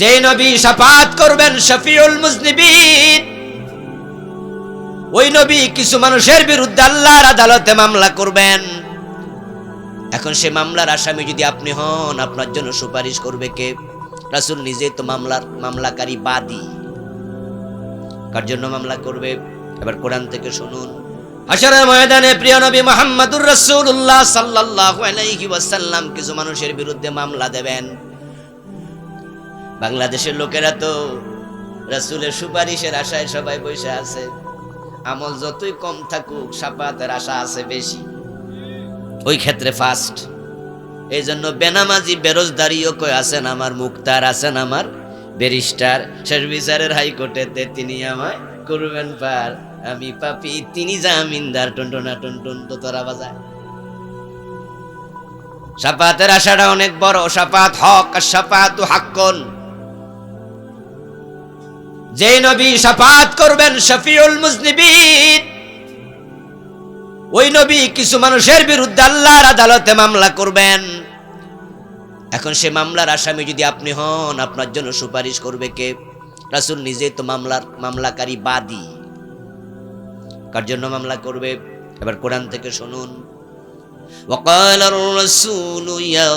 যে নবী সাফাত করবেন শফিউল মুজনিবিন, ওই নবী কিছু মানুষের বিরুদ্ধে আল্লাহর আদালতে মামলা করবেন। এখন সে মামলার আসামি যদি আপনি হন, আপনার জন্য সুপারিশ করবে কে? রাসূল নিজে তো মামলার, মামলাকারী বাদী। কার জন্য মামলা করবে? এবার কোরআন থেকে শুনুন। হাসরের ময়দানে প্রিয় নবী মুহাম্মদুর রাসূলুল্লাহ সাল্লাল্লাহু আলাইহি ওয়াসাল্লাম কিছু মানুষের বিরুদ্ধে মামলা দেবেন। বাংলাদেশের লোকেরা তো রাসূলের সুপারিশের আশায় সবাই বসে আছে। আমল যতই কম থাকুক সাপাতের আশা আছে বেশি। ওই ক্ষেত্রে ফার্স্ট এই জন্য বেনামাজি বেরোজদারিও কই আছেন আমার মুক্তার, আছেন আমার ব্যারিস্টার। শেষ বিচারের হাইকোর্টেতে তিনি আমায় করবেন পার। আমি পাপি, তিনি জামিনদার টুনটুনা টুনটুন তোরা বাজায়। সাপাতের আশাটা অনেক বড়। সাপাত হক সাফাতু হাক্কন। যে নবী সাফাত করবেন শফিউল মুজনিবিন ওই নবী কিছু মানুষের বিরুদ্ধে আল্লাহর আদালতে মামলা করবেন এখন সে মামলার আসামি যদি আপনি হন আপনার জন্য সুপারিশ করবে কে রাসূল নিজে তো মামলার মামলাকারী বাদী কার জন্য মামলা করবে এবার কোরআন থেকে শুনুন وقال الرسول يا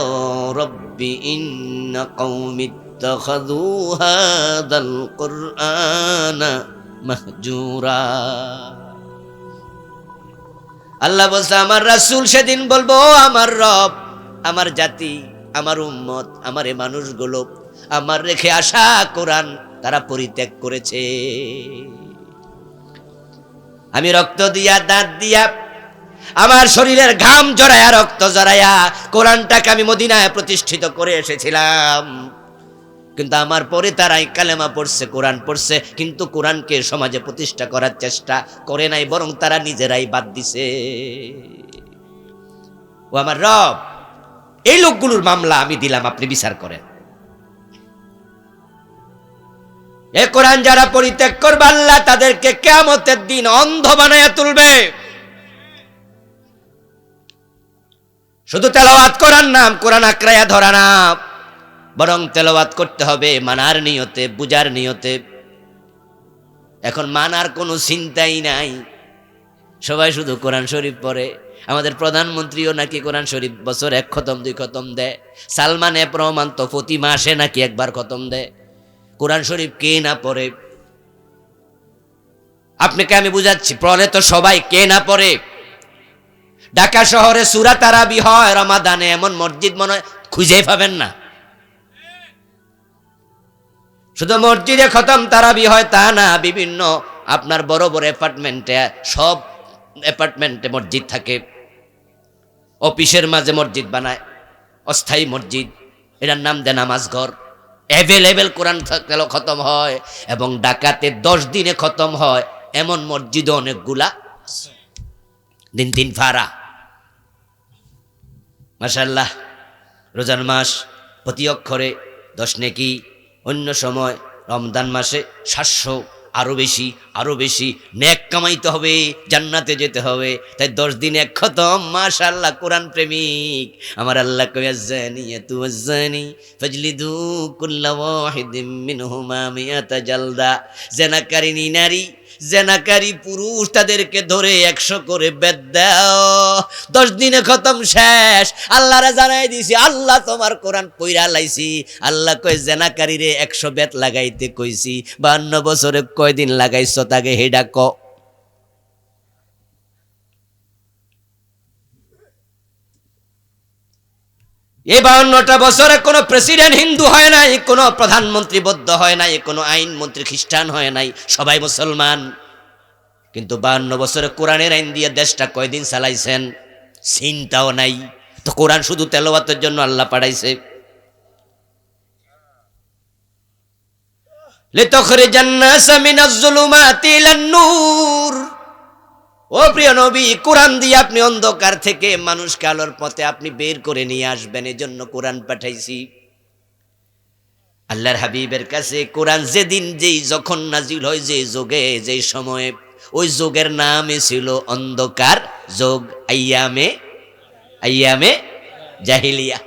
رب إن قوم اتخذوا هذا القرآن مهجورا আল্লাহ বলছে আমার রাসূল সেদিন বলবো "ও আমার রব আমার জাতি আমার উম্মত আমার এ মানুষগুলো আমার রেখে আসা কোরআন তারা পরিত্যাগ করেছে আমি রক্ত দিয়া দাঁত দিয়া আমার শরীরের ঘাম জড়ায়া রক্ত জড়ায়া কোরআনটাকে আমি মদিনায় প্রতিষ্ঠিত করে এসেছিলাম কিন্তু আমার পরে তারাই কালেমা পড়ছে, কোরআন পড়ছে, কিন্তু কোরআনকে সমাজে প্রতিষ্ঠা করার চেষ্টা করে নাই, বরং তারা নিজেরাই বাদ দিছে। ও আমার রব, এই লোকগুলোর মামলা আমি দিলাম, আপনি বিচার করেন। এ কোরআন যারা পরিত্যাগ করবে, আল্লাহ তাদেরকে কেমতের দিন অন্ধ বানায়া তুলবে। শুধু তেলাওয়াত করার নাম, কোরআন আক্রায়া ধরা না বরং তেলাওয়াত করতে হবে মানার নিয়তে বুজার নিয়তে। এখন মানার কোনো চিন্তাই নাই। সবাই শুধু কোরআন শরীফ পড়ে। আমাদের প্রধানমন্ত্রীও নাকি কোরআন শরীফ বছর এক খতম, দুই খতম দেয়। সালমান এ প্রমাণ তো প্রতি মাসে নাকি একবার খতম দেয়। কোরআন শরীফ কে না পড়ে? আপনাকে আমি বুঝাচ্ছি পড়ে তো সবাই কে না পড়ে? ঢাকা শহরে সুরা তারাবি হয়, রমাদানে এমন মসজিদ মনে হয় খুঁজেই পাবেন না। শুধু মসজিদে খতম তারাবি হয় তা না, বিভিন্ন আপনার বড় বড় অ্যাপার্টমেন্টে সব অ্যাপার্টমেন্টে মসজিদ থাকে। অফিসের মাঝে মসজিদ বানায়, অস্থায়ী মসজিদ, এটার নাম দেয় নামাজ ঘর। অ্যাভেলেবেল কোরআন থাকলেও খতম হয় এবং ডাকাতে দশ দিনে খতম হয়, এমন মসজিদও অনেকগুলা দিন দিন ফারা। মাশাল্লাহ রোজার মাস প্রতি অক্ষরে দশ নেকি অন্য সময় রমদান মাসে সাতশো আরও বেশি আরও বেশি ন্যাক কামাইতে হবে, জান্নাতে যেতে হবে। তাই দশ দিন এক খতম মাশাল্লাহ কোরআন প্রেমিক। আমার আল্লাহ কয়াজানি তু আজানি ফজলিদু কুল্লা মিন মিনহুমা মিয়াতা জালদা। জেনাকারিনী নারী জেনাকারী পুরুষ তাদেরকে ধরে একশো করে বেদ দাও। দশ দিনে খতম শেষ। আল্লাহরে জানাই দিছি, আল্লাহ তোমার কোরআন পইরা লাইছি। আল্লাহ কয় জেনাকারী রে একশো বেদ লাগাইতে কইছি। বান্ন বছরে কয়দিন লাগাইছ তাকে হেডা ক এই বাউন্নটা বছরে কোনো প্রেসিডেন্ট হিন্দু হয় নাই, কোনো প্রধানমন্ত্রী বৌদ্ধ হয় নাই, কোনো আইন মন্ত্রী খ্রিস্টান হয় নাই, সবাই মুসলমান। কিন্তু বাউন্ন বছরে কোরআনের আইন দিয়ে দেশটা কয়দিন চালাইছেন? চিন্তাও নাই। তো কোরআন শুধু তেলাওয়াতের জন্য আল্লাহ পাঠাইছে। লিতখরিজান নাসা মিনাজ জুলুমাতি ইলান নূর। ও প্রিয় নবী, কোরআন দিয়ে আপনি অন্ধকার থেকে মানুষকে আলোর পথে আপনি বের করে নিয়ে আসবেন, এজন্য কোরআন পাঠাইছি। আল্লাহর হাবিবের কাছে কোরআন যেদিন যেই যখন নাজিল হয়, যে যোগে, যে সময়ে, ওই যোগের নামে ছিল অন্ধকার যোগ, আইয়ামে আইয়ামে জাহিলিয়া।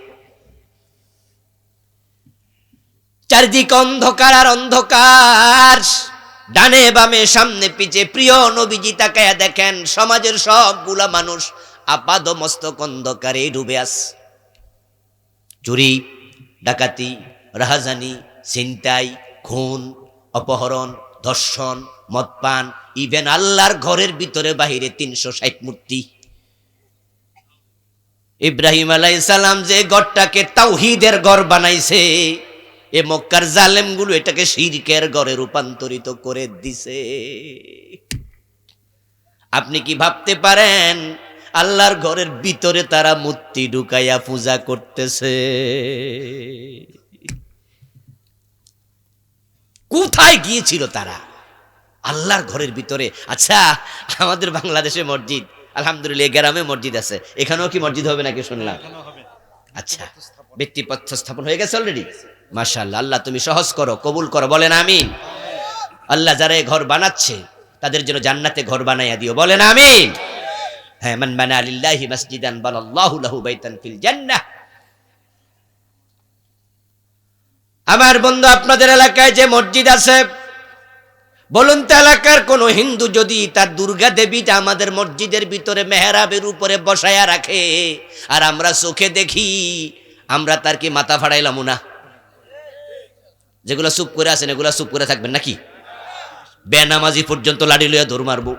চারিদিকে অন্ধকার আর অন্ধকার। ডানে বামে, সামনে পিছে, প্রিয় নবীজি তাকায়া দেখেন, সমাজের সবগুলা মানুষ আপাদ মস্তক অন্ধকারে ডুবে আস চুরি, ডাকাতি, রাহাজানি, ছিনতাই, খুন, অপহরণ, ধর্ষণ, মদপান, ইভেন আল্লাহর ঘরের ভিতরে বাহিরে তিনশো ষাট মূর্তি। ইব্রাহিম আলাই সালাম যে গড়টাকে তাওহিদের গড় বানাইছে এ মক্কার জালেমগুলো এটাকে শিরকের গড়ে রূপান্তরিত করে দিছে। আপনি কি ভাবতে পারেন আল্লাহর ঘরের ভিতরে তারা মূর্তি ঢুকাইয়া পূজা করতেছে? কোথায় গিয়েছিল তারা? আল্লাহর ঘরের ভিতরে। আচ্ছা আমাদের বাংলাদেশে মসজিদ আলহামদুলিল্লাহ গ্রামে মসজিদ আছে। এখানেও কি মসজিদ হবে নাকি শুনলাম? আচ্ছা ব্যক্তিপত্র স্থাপন হয়ে গেছে অলরেডি মাশাআল্লাহ, আল্লাহ তুমি সহজ করো, কবুল করো, বলেন আমিন। আল্লাহ যারা এই ঘর বানাচ্ছে, তাদের জন্য জান্নাতে ঘর বানাইয়া দিও, বলেন আমিন। হ্যাঁ মান বানা লিল্লাহি মাসজিদান বানাল্লাহু লাহু বাইতান ফিল জান্নাহ। আমার বন্ধু, আপনাদের এলাকায় যে মসজিদ আছে, বলুন তো এলাকার কোন হিন্দু যদি তার দুর্গা দেবীটা আমাদের মসজিদের ভিতরে মেহরাবের উপরে বসায়া রাখে, আর আমরা চোখে দেখি, আমরা তার কি মাথা ফাড়াইলাম না? যেগুলো চুপ করে আছেন, এগুলো চুপ করে থাকবেন নাকি? বেনামাজি পর্যন্ত লাড়ি লইয়া দৌড় মারবো।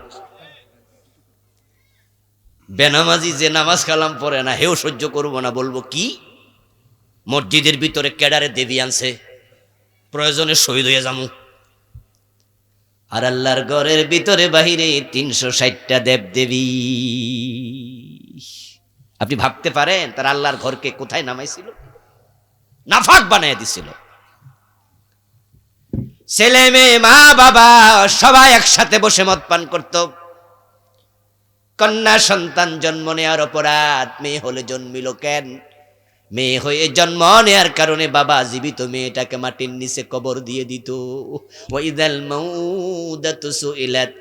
বেনামাজি যে নামাজ কালাম পড়ে না, হেও সহ্য করব না, বলব কি? মসজিদের ভিতরে ক্যাডারে দেবী আনছে, প্রয়োজনে শহীদ হয়ে যামু। আর আল্লাহর ঘরের ভিতরে বাহিরে তিনশো ষাটটা দেব দেবী আপনি ভাবতে পারেন, তার আল্লাহর ঘরকে কোথায় নামাইছিল? নাফাক বানাই দিছিল। ছেলে মেয়ে, মা, বাবা, সবাই একসাথে বসে মদ পান করত। কন্যা সন্তান জন্ম নেওয়ার অপরাধ, মেয়ে হলে জন্মিল কেন? মেয়ে হয়ে জন্ম নেওয়ার কারণে বাবা জীবিত, মেয়েটাকে মাটির নিচে কবর দিয়ে দিত। ওয়াইদাল মাউদাতু সুইলাত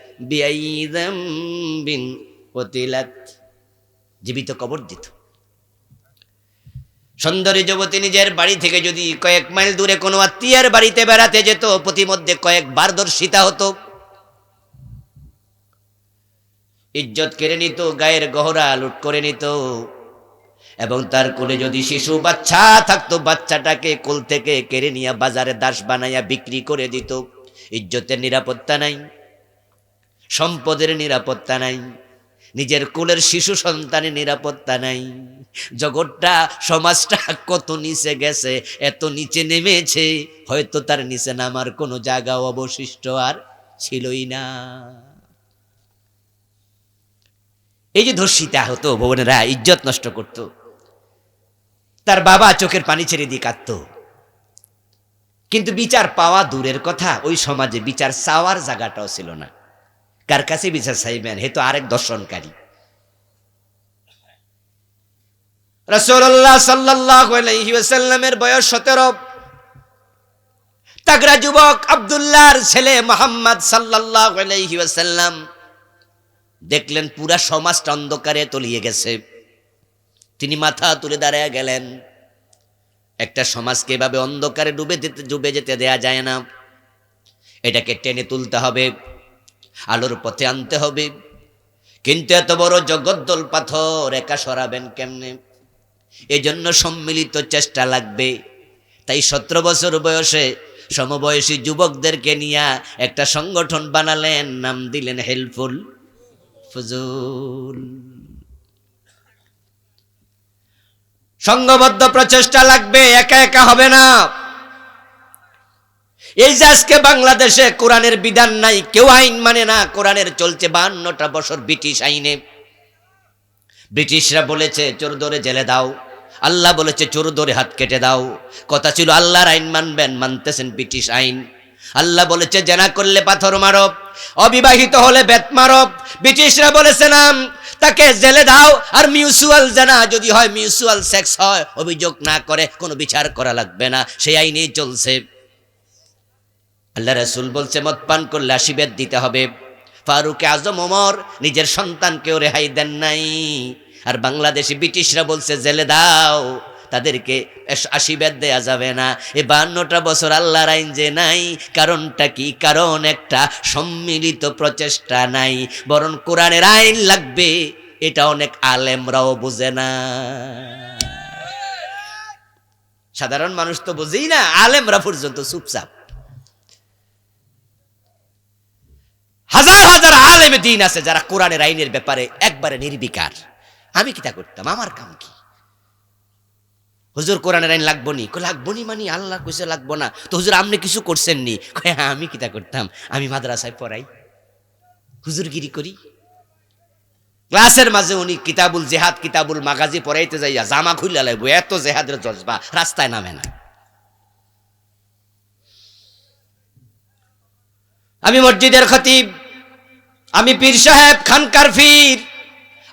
জীবিত কবর দিত। সুন্দরী যুবতী নিজের বাড়ি থেকে যদি কয়েক মাইল দূরে কোনো আত্মীয়ের বাড়িতে বেড়াতে যেত, প্রতিমধ্যে কয়েকবার দর্শিতা হতো। ইজ্জত কেড়ে নিত, গায়ের গহরা লুট করে নিত। এবং তার কোলে যদি শিশু বাচ্চা থাকতো, বাচ্চাটাকে কোল থেকে কেড়ে নিয়ে বাজারে দাস বানাইয়া বিক্রি করে দিত। ইজ্জতের নিরাপত্তা নাই, সম্পদের নিরাপত্তা নাই। নিজের কোলের শিশু সন্তানের নিরাপত্তা নাই। জগৎটা, সমাজটা কত নিচে গেছে, এত নিচে নেমেছে, হয়তো তার নিচে নামার কোনো জায়গা অবশিষ্ট আর ছিলই না। এই যে ধর্ষিতা হতো ভবনেরা ইজ্জত নষ্ট করত। তার বাবা চোখের পানি ছেড়ে দিয়ে কাঁদত। কিন্তু বিচার পাওয়া দূরের কথা, ওই সমাজে বিচার চাওয়ার জায়গাটাও ছিল না। কার কাছে বিচার চাইবেন হে তো আরেক দর্শনকারী। রসুল্লাহ সাল্লামের বয়স সতেরো। তাগরা যুবক আবদুল্লাহর ছেলে মোহাম্মদ সাল্লাহ আলাইসাল্লাম দেখলেন পুরা সমাজটা অন্ধকারে তলিয়ে গেছে। তিনি মাথা তুলে দাঁড়ায় গেলেন। একটা সমাজকে এভাবে অন্ধকারে ডুবে ডুবে যেতে দেয়া যায় না। এটাকে টেনে তুলতে হবে। আলোর পথে আনতে হবে। কিন্তু এত বড় জগদ্দল পাথর একা সরাবেন কেমনে? এজন্য সম্মিলিত চেষ্টা লাগবে। তাই সতেরো বছর বয়সে সমবয়সী যুবকদেরকে নিয়ে একটা সংগঠন বানালেন, নাম দিলেন হেল্পফুল ফজুল। সংঘবদ্ধ প্রচেষ্টা লাগবে, একা একা হবে না। এই যে আজকে বাংলাদেশে কোরআনের বিধান নাই, কেউ আইন মানে না, কোরআনের চলছে বান্নটা বছর ব্রিটিশ আইনে। ব্রিটিশরা বলেছে, চোর ধরে জেলে দাও। আল্লাহ বলেছে, চোর ধরে হাত কেটে দাও। কথা ছিল, আল্লাহর আইন মানবেন, মানতেছেন ব্রিটিশ আইন। আল্লাহ বলেছে, জেনা করলে পাথর মারব অবিবাহিত হলে বেত মারব ব্রিটিশরা বলেছে না তাকে জেলে দাও। আর মিউচুয়াল জানা যদি হয়, মিউচুয়াল সেক্স হয়, অভিযোগ না করে, কোনো বিচার করা লাগবে না। সেই আইনেই চলছে। আল্লাহ রসুল বলছে, মদ পান করলে আশীর্বাদ দিতে হবে। ফারুক আজম ওমর নিজের সন্তানকেও রেহাই দেন নাই। আর বাংলাদেশি ব্রিটিশরা বলছে, জেলে দাও, তাদেরকে আশীর্বাদ দেয়া যাবে না। এ বান্নটা বছর আল্লাহর আইন যে নাই, কারণটা কি? কারণ একটা সম্মিলিত প্রচেষ্টা নাই। বরং কোরআনের আইন লাগবে, এটা অনেক আলেমরাও বুঝে না। সাধারণ মানুষ তো বুঝেই না, আলেমরা পর্যন্ত চুপচাপ হাজার হাজার আলেমে দিন আছে যারা কোরআনের আইনের ব্যাপারে একবারে নির্বিকার। আমি কিতা করতাম? আমার কাম কি? হুজুর, কোরআনের আইন লাগবো নি? লাগবো নি মানে? আল্লাহ কইছে লাগবো না। তো হুজুর, আপনি কিছু করছেন নি? হ্যাঁ আমি কিতা করতাম? আমি মাদ্রাসায় পড়াই। হুজুরগিরি করি। ক্লাসের মাঝে উনি কিতাবুল জেহাদ, কিতাবুল মাগাজি পড়াইতে যাইয়া জামা খুললা লাগবো। এত জেহাদের জজবা রাস্তায় নামে না। আমি মসজিদের খতিব আমি পীর সাহেব খান ফির।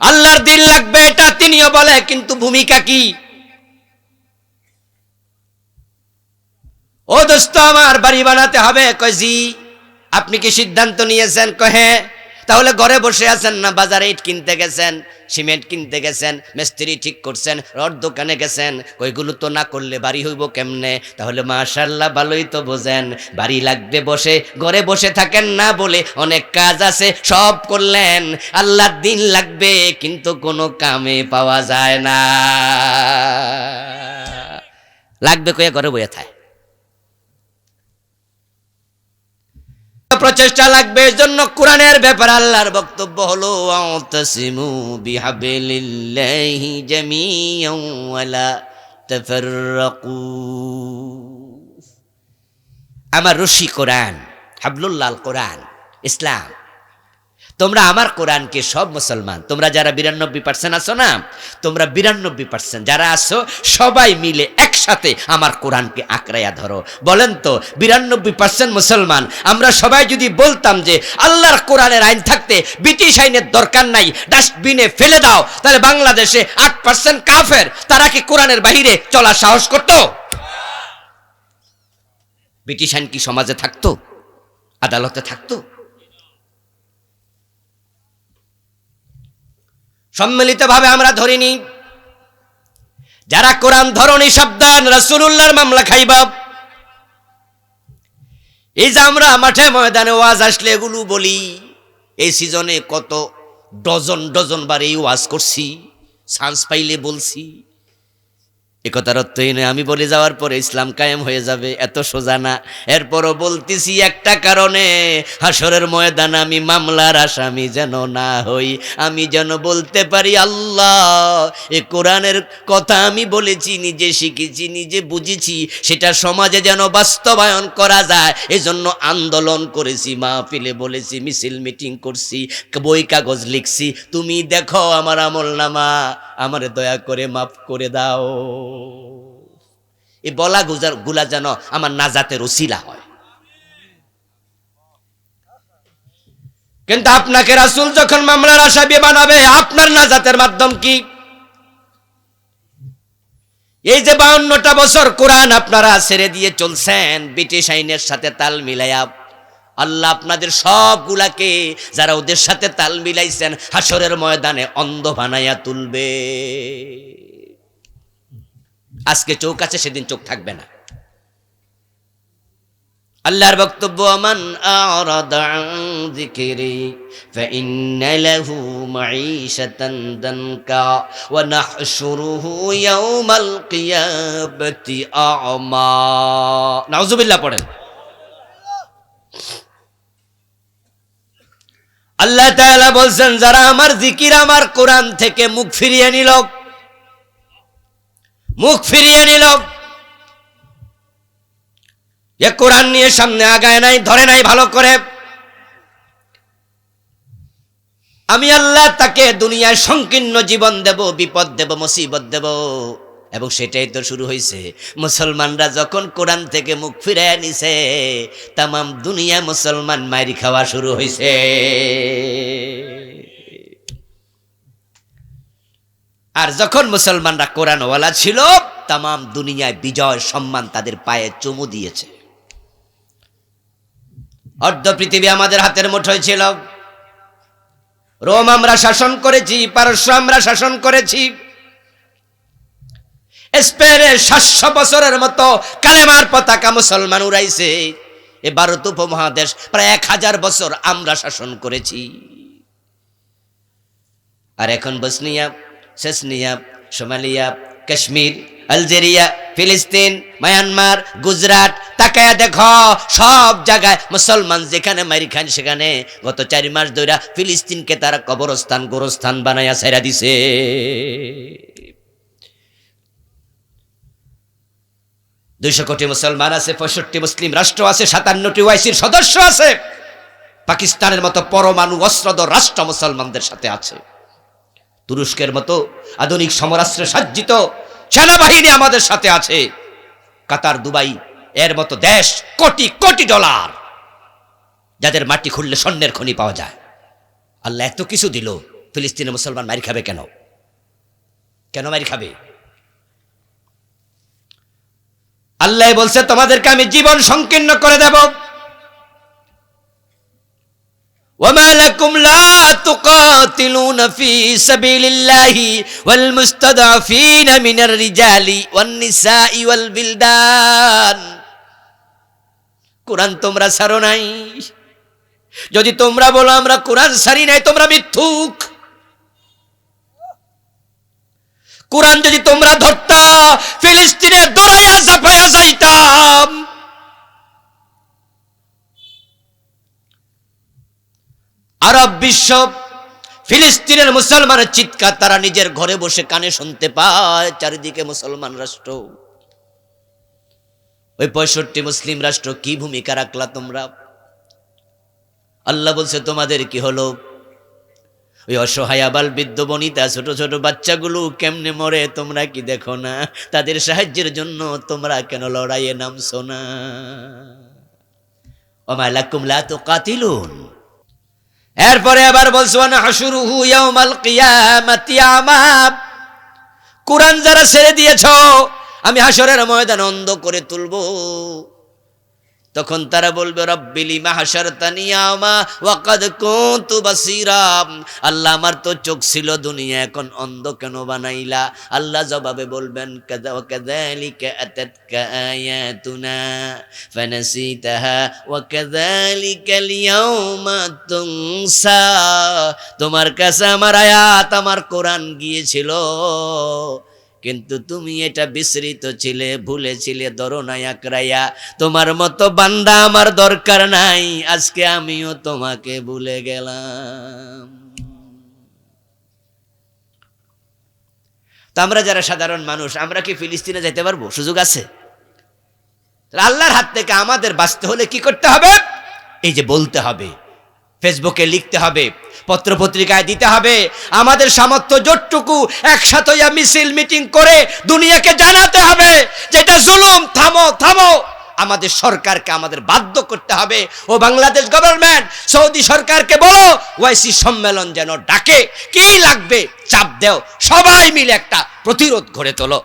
আল্লাহর দিল লাগবে এটা, তিনিও বলে, কিন্তু ভূমিকা কি? ও দোস্ত, আমার বাড়ি বানাতে হবে। কয়, জি, আপনি কি সিদ্ধান্ত নিয়েছেন? কহে তাহলে ঘরে বসে আছেন না, বাজারে ইট কিনতে গেছেন, সিমেন্ট কিনতে গেছেন, মিস্ত্রি ঠিক করছেন, রড দোকানে গেছেন কইগুলো তো না করলে বাড়ি হইব কেমনে? তাহলে মাশাল্লাহ ভালোই তো বোঝেন। বাড়ি লাগবে বসে, ঘরে বসে থাকেন না বলে অনেক কাজ আছে, সব করলেন। আল্লাহর দিন লাগবে, কিন্তু কোনো কামে পাওয়া যায় না। লাগবে কয়ে ঘরে বয়ে থাকে। প্রচেষ্টা লাগবে জন্য কোরআনের ব্যাপার আল্লাহর বক্তব্য হলো আতাসিমু বিহাবিলিল্লাহি জামিয়ান ওয়ালা তাফাররাকু। আমার রশি কোরআন, হাবলুল্লাহ কোরআন, ইসলাম। তোমরা আমার কোরআনকে সব মুসলমান, তোমরা যারা বিরানব্বই পার্সেন্ট আছো না, তোমরা বিরানব্বই পার্সেন্ট যারা আছো, সবাই মিলে একসাথে আমার কোরআনকে আঁকড়াইয়া ধরো। বলেন তো, বিরানব্বই পার্সেন্ট মুসলমান। আমরা সবাই যদি বলতাম যে আল্লাহর কোরআনের আইন থাকতে ব্রিটিশ আইনের দরকার নাই, ডাস্টবিনে ফেলে দাও, তাহলে বাংলাদেশে আট পার্সেন্ট কাফের, তারা কি কোরআনের বাহিরে চলার সাহস করত? ব্রিটিশ আইন কি সমাজে থাকতো? আদালতে থাকতো? সম্মিলিতভাবে আমরা ধরিনি যারা কোরআন ধরনী সাবধান, রাসূলুল্লাহর মামলা খাইবা। এই যে আমরা মাঠে ময়দানে ওয়াজ আসলে এগুলো বলি, এই সিজনে কত ডজন ডজন বার এই ওয়াজ করছি চান্স পাইলে বলছি। অর্থই নয়। আমি বলে যাওয়ার পরে ইসলাম কায়েম হয়ে যাবে, এত সোজা না। এরপরও বলতেছি একটা কারণে হাসরের ময়দান আমি মামলার আসামি যেন না হই। আমি যেন বলতে পারি, আল্লাহ, এ কোরআনের কথা আমি বলেছি, নিজে শিখেছি, নিজে বুঝেছি, সেটা সমাজে যেন বাস্তবায়ন করা যায়। এজন্য আন্দোলন করেছি, মাহফিলে বলেছি, মিছিল মিটিং করছি, বই কাগজ লিখছি। তুমি দেখো আমার আমল নামা আমার দয়া করে মাফ করে দাও। এই বলা গুজারগুলা যেন আমার নাজাতের ওসিলা হয়। কিন্তু আপনাকে রাসুল যখন মামলার আসামি বানাবে, আপনার নাজাতের মাধ্যম কি? এই যে বাউন্নটা বছর কোরআন আপনারা ছেড়ে দিয়ে চলছেন, ব্রিটিশ আইনের সাথে তাল মিলাইয়া আল্লাহ আপনাদের সবগুলাকে যারা ওদের সাথে তাল মিলাইছেন হাসরের ময়দানে অন্ধ বানাইয়া তুলবে আজকে চোখ আছে সেদিন চোখ থাকবে না আল্লাহর বক্তব্য আমান আরাদা আন যিকরি فإن له معيشة ضنكا ونحشره يوم القيامة أعمى نعوذ بالله পড়েন আল্লাহ তাআলা বলছেন, যারা আমার জিকির, আমার কোরআন থেকে মুখ ফিরিয়ে নিল, মুখ ফিরিয়ে নিল, এ কোরআন নিয়ে সামনে আগায় নাই, ধরে নাই ভালো করে, আমি আল্লাহ তাকে দুনিয়ায় সংকীর্ণ জীবন দেব, বিপদ দেব, মুসিবত দেব। এবং সেটাই তো শুরু হয়েছে মুসলমানরা যখন কোরআন থেকে মুখ ফিরে নিছে, তামাম দুনিয়া মুসলমান মারি খাওয়া শুরু হয়েছে আর যখন মুসলমানরা কোরআনওয়ালা ছিল, তামাম দুনিয়ায় বিজয় সম্মান তাদের পায়ে চুমু দিয়েছে। অর্ধ পৃথিবী আমাদের হাতের মুঠোয় ছিল। রোম আমরা শাসন করেছি, পারস্য আমরা শাসন করেছি। স্পেনের সাতশো বছরের মতো কালেমার পতাকা মুসলমান উড়াইছে। এ ভারত উপমহাদেশ প্রায় এক হাজার বছর আমরা শাসন করেছি। আর এখন Bosnia Chechnya Somalia, Kashmir, Algeria, ফিলিস্তিন, মায়ানমার, গুজরাট, তাকায়া দেখো, সব জায়গায় মুসলমান যেখানে মারি খান, সেখানে গত চার মাস ধরে ফিলিস্তিনকে তারা কবরস্থান গোরস্থান বানায়া ছেড়া দিছে। দুইশো কোটি মুসলমান আছে, পঁয়ষট্টি মুসলিম রাষ্ট্র আছে, সাতান্নটি ওয়াইসির সদস্য আছে। পাকিস্তানের মতো পরমাণু অস্ত্রধর রাষ্ট্র মুসলমানদের সাথে আছে। তুরস্কের মতো আধুনিক সমরাস্ত্রে সাজ্জিত সেনাবাহিনী আমাদের সাথে আছে। কাতার, দুবাই, এর মতো দেশ কোটি কোটি ডলার, যাদের মাটি খুললে স্বর্ণের খনি পাওয়া যায়। আল্লাহ এত কিছু দিল, ফিলিস্তিনের মুসলমান মারি খাবে কেন? কেন মারি খাবে? আল্লাহ বলছে তোমাদেরকে আমি জীবন সংকীর্ণ করে দেব وما لكم لا تقاتلون في سبيل الله والمستضعفين من الرجال والنساء والبلدان কোরআন তোমরা ছাড়ো নাই যদি তোমরা বলো আমরা কোরআন ছাড়ি নাই তোমরা মিথ্যুক কোরআন যদি তোমরা ধরতা ফিলিস্তিনে আরব বিশ্ব, ফিলিস্তিনের মুসলমানের চিৎকার তারা নিজের ঘরে বসে কানে শুনতে পায়, চারিদিকে মুসলমান রাষ্ট্র। ওই পঁয়ষট্টি মুসলিম রাষ্ট্র কি ভূমিকা রাখলা তোমরা? আল্লাহ বলছে, তোমাদের কি হলো? ওই অসহায় আবাল বৃদ্ধ বনিতা, ছোট ছোট বাচ্চাগুলো কেমনে মরে? তোমরা কি দেখো না? তাদের সাহায্যের জন্য তোমরা কেন লড়াইয়ে নামছো না? ওমালাকুম লা তুকাতিলুন। এরপরে আবার বলছো কুরআন যারা ছেড়ে দিয়েছ আমি হাসরের ময়দান অন্ধ করে তুলবো। তখন তারা বলবে রব্বিলি বাসীরা। আল্লাহ আমার তো চোখ ছিল দুনিয়া, এখন অন্ধ কেন বানাইলা? আল্লাহ জবাবে বলবেন তোমার কাছে আমার আয়াত, আমার কোরআন গিয়েছিল। কিন্তু তুমি এটা বিস্মৃত ছিলে ভুলেছিলে দরনায় আঁকড়াইয়া তোমার মতো বান্দা আমার দরকার নাই, আজকে আমিও তোমাকে ভুলে গেলাম। তো আমরা যারা সাধারণ মানুষ, আমরা কি ফিলিস্তিনে যেতে পারব? সুযোগ আছে? আল্লাহর হাত থেকে আমাদের বাঁচতে হলে কি করতে হবে? এই যে বলতে হবে। ফেসবুকে লিখতে হবে, পত্রপত্রিকায় দিতে হবে, আমাদের সামর্থ্য জোটটুকু একসাথে মিছিল, মিটিং করে দুনিয়াকে জানাতে হবে, যেটা জুলুম, থামো থামো। আমাদের সরকারকে আমাদের বাধ্য করতে হবে, ও বাংলাদেশ গভর্নমেন্ট সৌদি সরকারকে বলো, ওয়াইসি সম্মেলন যেন ডাকে, কি লাগবে চাপ দেও, সবাই মিলে একটা প্রতিরোধ গড়ে তোলো।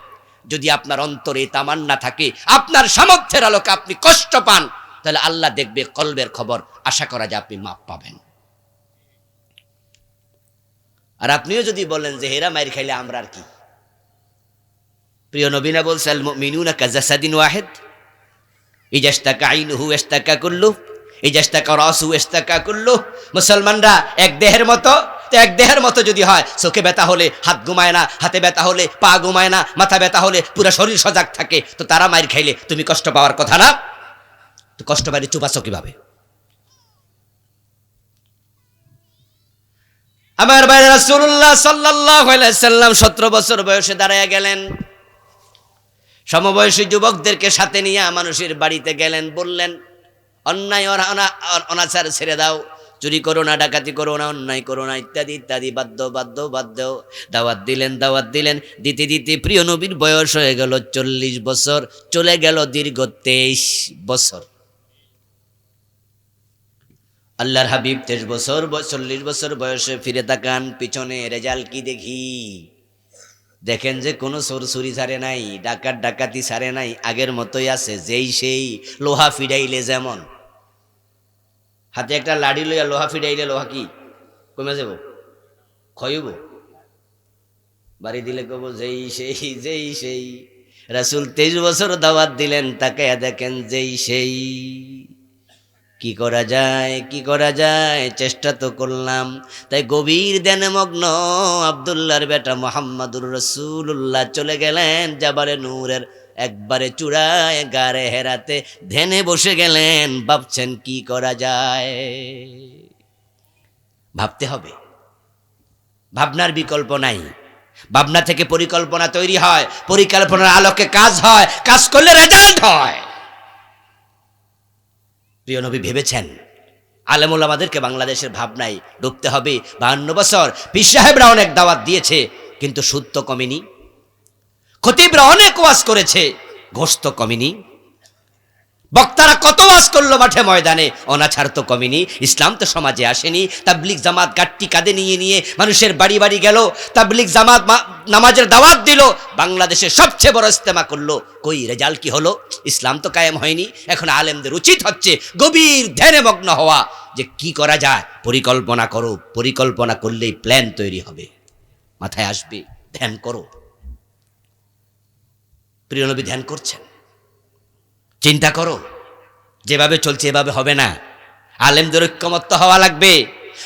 যদি আপনার অন্তরে তামান্না থাকে, আপনার সামর্থ্যের আলোকে আপনি কষ্ট পান তাহলে আল্লাহ দেখবে কলবের খবর। আশা করা যায় আপনি মাপ পাবেন। আর আপনিও যদি বলেন যে, হেরা মায়ের খাইলে আমরা আর কি? প্রিয় নবীনা বলছে মিনুনা কাজাসাদিন ওয়াহেদ। ইজাস্তাকা আইনুহু ইস্তাকা কুল্লু ইজাস্তাকা রাসু ইস্তাকা কুল্লু মুসলমানরা এক দেহের মতো, তো এক দেহের মতো যদি হয়, চোখে ব্যথা হলে হাত ঘুমায় না, হাতে ব্যথা হলে পা ঘুমায় না, মাথা ব্যথা হলে পুরো শরীর সজাগ থাকে, তো তারা মায়ের খাইলে তুমি কষ্ট পাওয়ার কথা না? তো কষ্ট পাইলে চুপ কীভাবে? আমার বাইরে রাসূলুল্লাহ সাল্লাল্লাহু আলাইহি সাল্লাম 17 বছর বয়সে দাঁড়ায় গেলেন। সমবয়সী যুবকদেরকে সাথে নিয়ে মানুষের বাড়িতে গেলেন, বললেন, অন্যায় অনা- অনা- অনাচার ছেড়ে দাও। চুরি করো না, ডাকাতি করো না, অন্যায় করো না, ইত্যাদি ইত্যাদি বাদ্য বাদ্য বাদ্য দাওয়াত দিলেন দাওয়াত দিলেন। দিতে দিতে প্রিয় নবীর বয়স হয়ে গেল চল্লিশ বছর, চলে গেল দীর্ঘ তেইশ বছর। আল্লাহর হাবিব তেইশ বছর, চল্লিশ বছর বয়সে ফিরে তাকান, পিছনে রেজাল্ট কি দেখি? দেখেন যে কোনো চুরি ছাড়ে নাই, ডাকাত ডাকাতি ছাড়ে নাই, আগের মতোই আছে, যেই সেই লোহা ফিডাইলে যেমন। হাতে একটা লাড়ি লইয়া লোহা ফিডাইলে লোহা কি? কমে যাব? ক্ষয়ব? বাড়ি দিলে কব, যেই সেই যেই সেই। রাসুল তেইশ বছর দাওয়াত দিলেন তাকে দেখেন, যেই সেই। কি করা যায়, কি করা যায়? চেষ্টা তো করলাম। তাই গভীর ধ্যানে মগ্ন আবদুল্লাহর বেটা মোহাম্মদুর রসুল্লাহ চলে গেলেন যাবারে নূরের একবারে চূড়ায় গারে হেরাতে। ধ্যানে বসে গেলেন, ভাবছেন কি করা যায়? ভাবতে হবে। ভাবনার বিকল্প নাই। ভাবনা থেকে পরিকল্পনা তৈরি হয়, পরিকল্পনার আলোকে কাজ হয়, কাজ করলে রেজাল্ট হয়। প্রিয় নবী ভেবেছেন, আলেমুল আমাদেরকে বাংলাদেশের ভাবনায় ডুবতে হবে। বাহান্ন বছর পীর সাহেবরা অনেক দাওয়াত দিয়েছে, কিন্তু সুদ তো কমেনি। খতিবরা অনেক ওয়াজ করেছে ঘোষ তো কমেনি। বক্তারা কত ওয়াজ করল মাঠে ময়দানে? অনাচার তো কমেনি, ইসলাম তো সমাজে আসেনি। তাবলিক জামাত গাট্টি কাঁধে নিয়ে নিয়ে মানুষের বাড়ি বাড়ি গেল তাবলিক জামাত নামাজের দাওয়াত দিল বাংলাদেশে সবচেয়ে বড় ইস্তেমা করল। কই, রেজাল্ট কি হলো? ইসলাম তো কায়েম হয়নি, এখন আলেমদের উচিত হচ্ছে গভীর ধ্যানে মগ্ন হওয়া। যে কি করা যায়? পরিকল্পনা করো, পরিকল্পনা করলেই প্ল্যান তৈরি হবে। মাথায় আসবে, ধ্যান করো। প্রিয় নবী ধ্যান করছেন? চিন্তা করো। যেভাবে চলছে এভাবে হবে না। আলেমদের ঐক্যমত্য হওয়া লাগবে।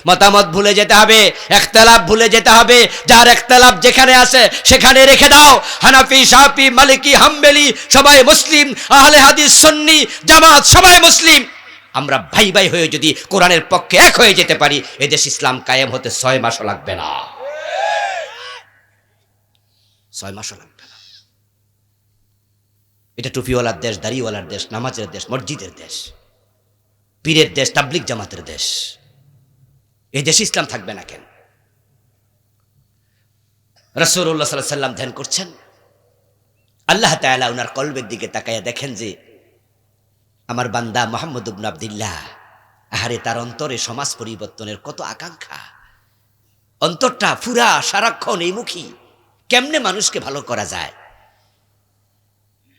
মতামত ভুলে যেতে হবে একতলাপ ভুলে যেতে হবে। যার একতলাপ যেখানে আছে, সেখানে রেখে দাও। হানাফি সাহাফি মালিকি, হাম্বেলি, সবাই মুসলিম, আহলে হাদিস, সুন্নি, জামাত, সবাই মুসলিম। আমরা ভাই ভাই হয়ে যদি কোরআনের পক্ষে এক হয়ে যেতে পারি, এদেশ ইসলাম কায়েম হতে ছয় মাসও লাগবে না। ছয় মাসও লাগবে না। এটা টুপিওয়ালার দেশ, দাড়িওয়ালার দেশ, নামাজের দেশ, মসজিদের দেশ, পীরের দেশ তাবলিক জামাতের দেশ। এই দেশে ইসলাম থাকবে না কেন? রসুল্লাহ সাল্লাহ সাল্লাম ধ্যান করছেন। আল্লাহ তাআলা ওনার কলবের দিকে তাকাইয়া দেখেন যে, আমার বান্দা মোহাম্মদ উবন আবদুল্লাহ, আহারে তার অন্তরে সমাজ পরিবর্তনের কত আকাঙ্ক্ষা। অন্তরটা ফুরা সারাক্ষণ এই মুখী। কেমনে মানুষকে ভালো করা যায় আসাইয়ু মিন্না ওয়াল ইতমামু মিনাল্লাহ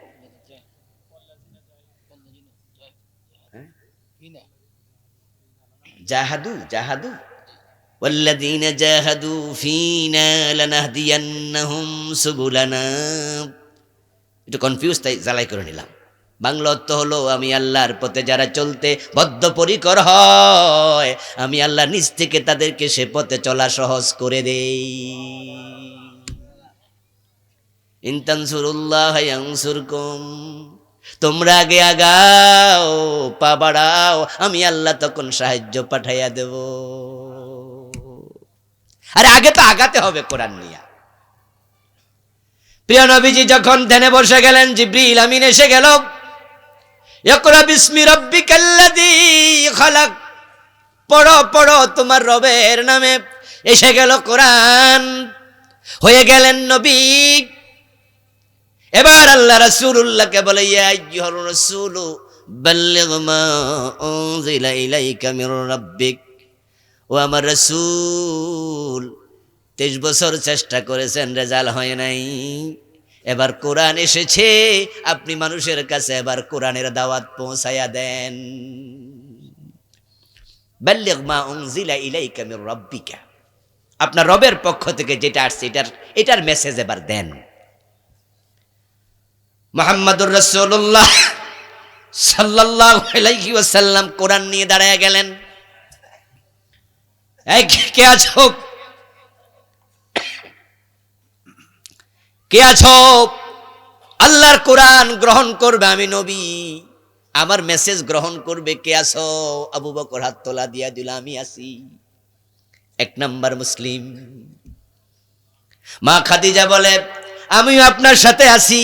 জাহাদু জাহাদু والذين جاهدوا فينا لنهدينهم سبلنا একটু কনফিউজ তাই জ্বালাই করে নিলাম বাংলা অর্থ হলো আমি আল্লাহর পথে যারা চলতে বদ্ধপরিকর হয় আমি আল্লাহ নিজ থেকে তাদেরকে সে পথে চলা সহজ করে দেই ইনতানসুরুল্লাহ ইয়ানসুরকুম তোমরা আগে আগাও, পা বাড়াও, আমি আল্লাহ তখন সাহায্য পাঠাইয়া দেব। আরে আগে তো আগাতে হবে কোরআন নিয়া। প্রিয় নবীজি, যখন ধ্যানে বসে গেলেন, জিব্রিল আমিন এসে গেল। ইকরা বিসমি রাব্বিকাল্লাযী খালাক। পড়ো পড়ো তোমার রবের নামে। এসে গেল কোরআন। হয়ে গেলেন নবী। এবার আল্লাহ রাসূলুল্লাহকে বলে, ইয়া আইয়ুহার রাসূলু, বাল্লিগ মা উনজিলা ইলাইকা মির রাব্বিক। ও আমার রাসূল, তেইশ বছর চেষ্টা করেছেন রেজাল্ট হয় নাই। এবার কোরআন এসেছে, আপনি মানুষের কাছে এবার কোরআনের দাওয়াত পৌঁছায়া দেন। বাল্লিগ মা উনজিলা ইলাইকা মির রাব্বিকা। আপনার রবের পক্ষ থেকে যেটা আসছে, এটার এটার মেসেজ এবার দেন। মোহাম্মদুর রসুল্লাহ সাল্লাহ কোরআন নিয়ে দাঁড়ায় গেলেন। কে আছো? কে আছো? আল্লাহর কোরআন গ্রহণ করবে আমি নবী। আমার মেসেজ গ্রহণ করবে কে আছো? আবু বকর হাত তোলা দিয়া দিল আমি আসি। এক নাম্বার মুসলিম। মা খাদিজা বলে, আমিও আপনার সাথে আছি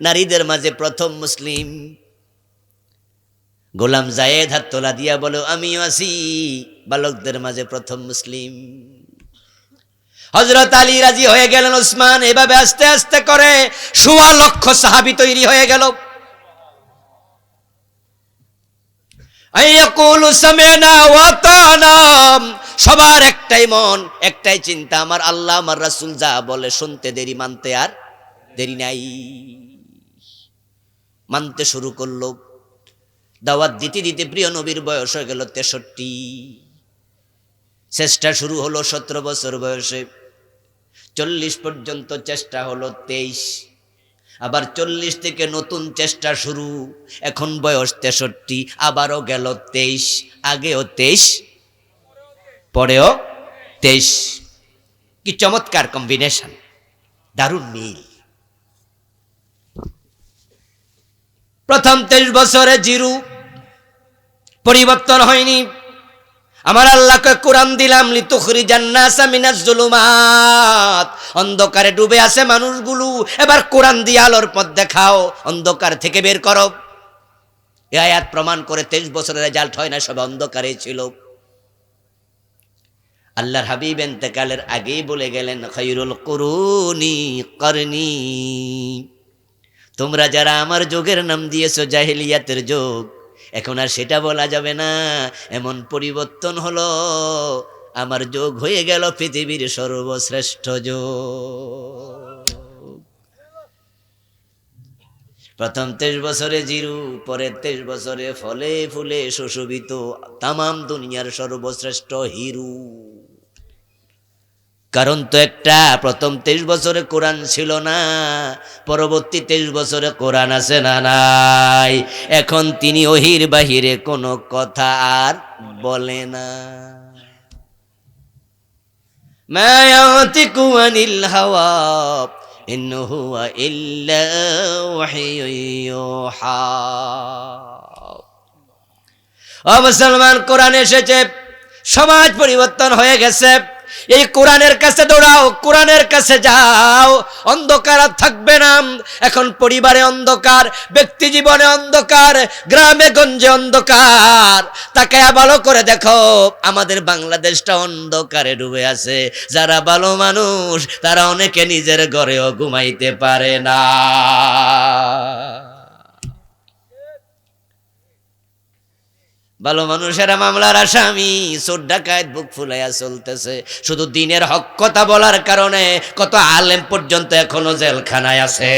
নারীদের মাঝে প্রথম মুসলিম। গোলাম জায়েদ হাত তোলা দিয়া বলো, আমিও আছি। বালকদের মাঝে প্রথম মুসলিম। হজরত আলী রাজি হয়ে গেলেন ওসমান, এভাবে আস্তে আস্তে করে সোয়া লক্ষ সাহাবি তৈরি হয়ে গেল। সবার একটাই মন, একটাই চিন্তা, আমার আল্লাহ, আমার রাসুল যা বলে শুনতে দেরি, মানতে আর দেরি নাই। মানতে শুরু করল। দাওয়াত দিতে দিতে প্রিয় নবীর বয়স হয়ে গেল তেষট্টি। চেষ্টা শুরু হলো সতেরো বছর বয়সে। চল্লিশ পর্যন্ত চেষ্টা হলো তেইশ। আবার চল্লিশ থেকে নতুন চেষ্টা শুরু। এখন বয়স তেষট্টি, আবারও গেল তেইশ, আগেও তেইশ, পরেও তেইশ। কি চমৎকার কম্বিনেশন দারুণ মিল। প্রথম তেইশ বছরে জিরু পরিবর্তন হয়নি। আমার আল্লাহকে কোরআন দিলাম লিতুখরি জান্নাসা জুলুমাত। অন্ধকারে ডুবে আছে মানুষগুলো। এবার কোরআন দিয়ে আলোর পথ দেখাও, অন্ধকার থেকে বের করো। এ আয়াত প্রমাণ করে তেইশ বছরের রেজাল্ট হয় না, সব অন্ধকারে ছিল। আল্লাহর হাবিব এন্তেকালের আগেই বলে গেলেন খৈরুল করুনি করনি। তোমরা যারা আমার যোগের নাম দিয়েছ জাহিলিয়াতের যোগ, এখন আর সেটা বলা যাবে না। এমন পরিবর্তন হলো, আমার যোগ হয়ে গেল পৃথিবীর সর্বশ্রেষ্ঠ যোগ। প্রথম তেইশ বছরে জিরু, পরের তেইশ বছরে ফলে ফুলে সুশোভিত তামাম দুনিয়ার সর্বশ্রেষ্ঠ হিরু। কারণ তো একটা, প্রথম তেইশ বছরে কোরআন ছিল না, পরবর্তী তেইশ বছরে কোরআন আছে না নাই। এখন তিনি ওহির বাহিরে কোনো কথা আর বলে না। মুসলমান কোরআন এসেছে, সমাজ পরিবর্তন হয়ে গেছে। এই কোরআনের কাছে দৌড়াও, কোরআনের কাছে যাও। অন্ধকার থাকবে না। এখন পরিবারে অন্ধকার, ব্যক্তি জীবনে অন্ধকার, গ্রামে গঞ্জে অন্ধকার। তাকে ভালো করে দেখো, আমাদের বাংলাদেশটা অন্ধকারে ডুবে আছে। যারা ভালো মানুষ, তারা অনেকে নিজের ঘরেও ঘুমাইতে পারে না। ভালো মানুষের মামলার আসামি, চোর ডাকায় বুক ফুলাইয়া চলতেছে। শুধু দিনের হক কথা বলার কারণে কত আলেম পর্যন্ত এখনও জেলখানায় আছে।